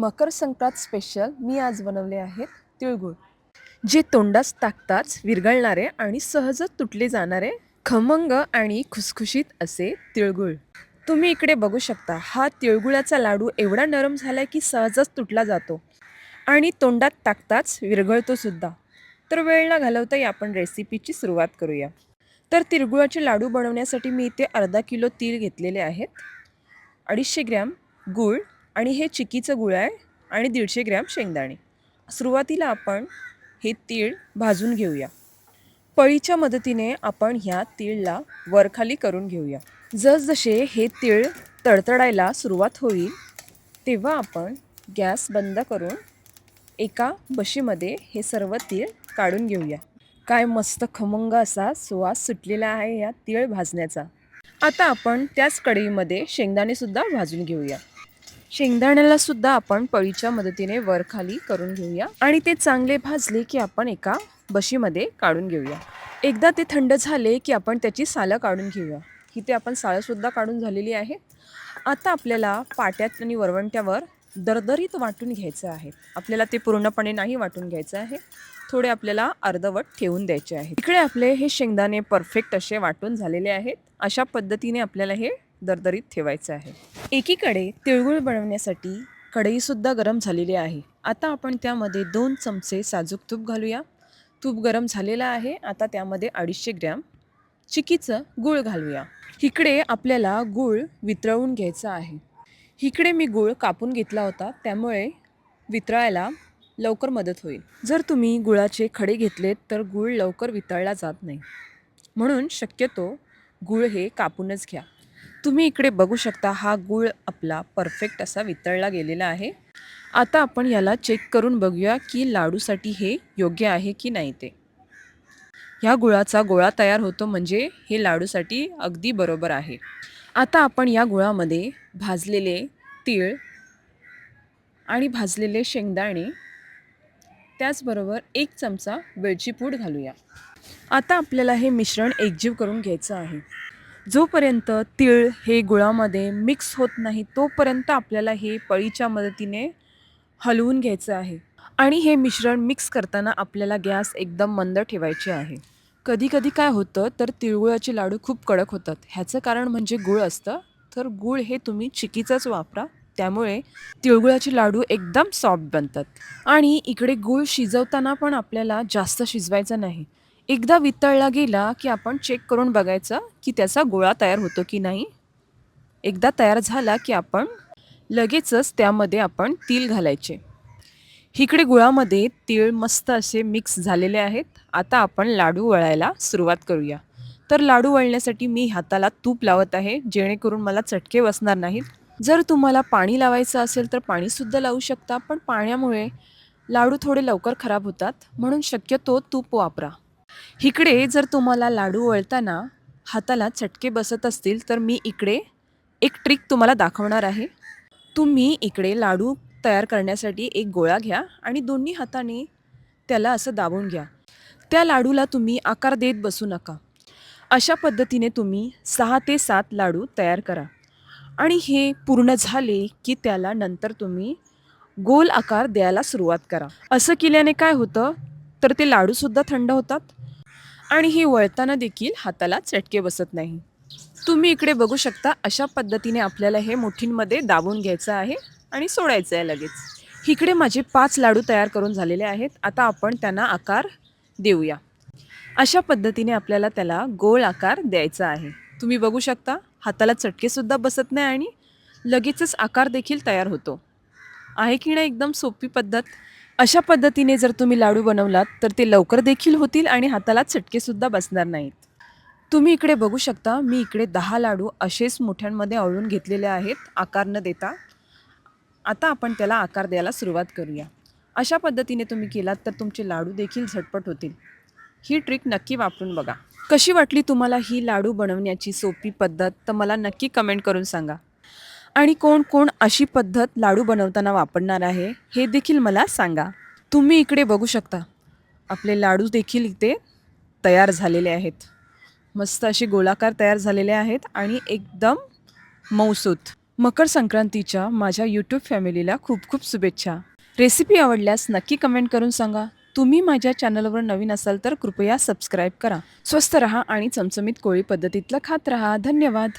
Makar Sankrant special मी आज बनवले आहेत तिळगुळ. जे तोंडास टाकताच विरघळणारे आणि सहजच तुटले जाणारे खमंग आणि खुसखुशीत असे तिळगुळ. तुम्ही इकडे बघू शकता हा तिळगुळाचा लाडू एवढा नरम झालाय की सहजच तुटला जातो. आणि तोंडात टाकताच विरघळतो सुद्धा. तर वेळ न घालवताही आपण रेसिपीची सुरुवात करूया. तर तिळगुळाचे लाडू बनवण्यासाठी मी इथे अर्धा किलो तीळ घेतलेले आहेत. अडीचशे ग्रॅम गूळ आणि हे चिकीचं गुळ आहे आणि दीडशे ग्रॅम शेंगदाणे. सुरुवातीला आपण हे तीळ भाजून घेऊया. पळीच्या मदतीने आपण ह्या तीळला वरखाली करून घेऊया. जसजसे हे तीळ तडतडायला सुरुवात होईल तेव्हा आपण गॅस बंद करून एका बशीमध्ये हे सर्व तीळ काढून घेऊया. काय मस्त खमंग असा सुवास सुटलेला आहे या तीळ भाजण्याचा. आता आपण त्याच कढईमध्ये शेंगदाणेसुद्धा भाजून घेऊया. शेंगदाण्याला सुद्धा आपण पळीच्या मदतीने वरखाली करून घेऊया. आणि ते चांगले भाजले की आपण एका बशीमध्ये काढून घेऊया. एकदा ते थंड झाले की आपण त्याची सालं काढून घेऊया. इथे आपण सालं सुद्धा काढून झालेली आहे. आता आपल्याला पाट्यात आणि वरवंट्यावर दरदरीत वाटून घ्यायचं आहे. आपल्याला ते पूर्णपणे नाही वाटून घ्यायचं आहे. थोडे आपल्याला अर्धवट ठेवून द्यायचे आहे इकडे आपले हे शेंगदाणे परफेक्ट असे वाटून झालेले आहेत. अशा पद्धतीने आपल्याला हे दरदरीत ठेवायचं आहे. एकीकडे तिळगुळ बनवण्यासाठी कढईसुद्धा गरम झालेली आहे. आता आपण त्यामध्ये दोन चमचे साजूक तूप घालूया. तूप गरम झालेलं आहे. आता त्यामध्ये अडीचशे ग्रॅम चिकीचं गूळ घालूया. इकडे आपल्याला गूळ वितळवून घ्यायचा आहे. इकडे मी गूळ कापून घेतला होता. त्यामुळे वितळायला लवकर मदत होईल. जर तुम्ही गुळाचे खडे घेतलेत तर गूळ लवकर वितळला जात नाही. म्हणून शक्यतो गूळ हे कापूनच घ्या. तुम्ही इकडे बघू शकता हा गूळ आपला परफेक्ट असा वितळला गेलेला आहे. आता आपण याला चेक करून बघूया की लाडूसाठी हे योग्य आहे की नाही ते. ह्या गुळाचा गोळा तयार होतो म्हणजे हे लाडूसाठी अगदी बरोबर आहे. आता आपण या गुळामध्ये भाजलेले तीळ आणि भाजलेले शेंगदाणे त्याचबरोबर एक चमचा वेलची पूड घालूया. आता आपल्याला हे मिश्रण एकजीव करून घ्यायचं आहे. जोपर्यंत तीळ हे गुळामध्ये मिक्स होत नाही तोपर्यंत आपल्याला हे पळीच्या मदतीने हलवून घ्यायचं आहे. आणि हे मिश्रण मिक्स करताना आपल्याला गॅस एकदम मंद ठेवायचे आहे. कधी कधी काय होतं तर तिळगुळाचे लाडू खूप कडक होतात. ह्याचं कारण म्हणजे गुळ असतं. तर गुळ हे तुम्ही चिकीचंच वापरा. त्यामुळे तिळगुळाचे लाडू एकदम सॉफ्ट बनतात. आणि इकडे गूळ शिजवताना पण आपल्याला जास्त शिजवायचं नाही. एकदा वितळला गेला की आपण चेक करून बघायचं की त्याचा गोळा तयार होतो की नाही. एकदा तयार झाला की आपण लगेचच त्यामध्ये आपण तीळ घालायचे. इकडे गुळामध्ये तीळ मस्त असे मिक्स झालेले आहेत. आता आपण लाडू वळायला सुरुवात करूया. तर लाडू वळण्यासाठी मी हाताला तूप लावत आहे जेणेकरून मला चटके बसणार नाहीत. जर तुम्हाला पाणी लावायचं असेल तर पाणीसुद्धा लावू शकता पण पाण्यामुळे लाडू थोडे लवकर खराब होतात म्हणून शक्यतो तूप वापरा. इकडे जर तुम्हाला लाडू वळताना हाताला चटके बसत असतील तर मी इकडे एक ट्रिक तुम्हाला दाखवणार आहे. तुम्ही इकडे लाडू तयार करण्यासाठी एक गोळा घ्या आणि दोन्ही हाताने त्याला असं दाबून घ्या. त्या लाडूला तुम्ही आकार देत बसू नका. अशा पद्धतीने तुम्ही सहा ते सात लाडू तयार करा. आणि हे पूर्ण झाले की त्याला नंतर तुम्ही गोल आकार द्यायला सुरुवात करा. असं केल्याने काय होतं? तर ते लाडूसुद्धा थंड होतात. आणि हे वळताना देखील हाताला चटके बसत नाही. तुम्ही इकडे बघू शकता अशा पद्धतीने आपल्याला हे मुठींमध्ये दाबून घ्यायचं आहे आणि सोडायचं आहे लगेच. इकडे माझे पाच लाडू तयार करून झालेले आहेत. आता आपण त्यांना आकार देऊया. अशा पद्धतीने आपल्याला त्याला गोल आकार द्यायचा आहे. तुम्ही बघू शकता हाताला चटकेसुद्धा बसत नाही आणि लगेचच आकार देखील तयार होतो. आहे की नाही एकदम सोपी पद्धत? अशा पद्धतीने जर तुम्ही लाडू बनवलात तर ते लवकर देखील होतील आणि हाताला चटकेसुद्धा बसणार नाहीत. तुम्ही इकडे बघू शकता मी इकडे दहा लाडू असेच मोठ्यांमध्ये आवळून घेतलेले आहेत आकार न देता. आता आपण त्याला आकार द्यायला सुरुवात करूया. अशा पद्धतीने तुम्ही केलात तर तुमचे लाडू देखील झटपट होतील. ही ट्रिक नक्की वापरून बघा. कशी वाटली तुम्हाला ही लाडू बनवण्याची सोपी पद्धत? तर मला नक्की कमेंट करून सांगा. आणि कोण कोण अशी पद्धत लाडू बनवताना वापरणार आहे हे देखील मला सांगा. तुम्ही इकडे बघू शकता. आपले लाडू देखील इथे तयार झालेले आहेत. मस्त असे गोलाकार तयार झालेले आहेत आणि एकदम मऊसूत मकर संक्रांतीच्या माझ्या यूट्यूब फॅमिलीला खूप खूप शुभेच्छा. रेसिपी आवडल्यास नक्की कमेंट करून सांगा. तुम्ही माझ्या चॅनलवर नवीन असाल तर कृपया सबस्क्राईब करा. स्वस्त रहा आणि चमचमीत कोळी पद्धतीतलं खात रहा. धन्यवाद.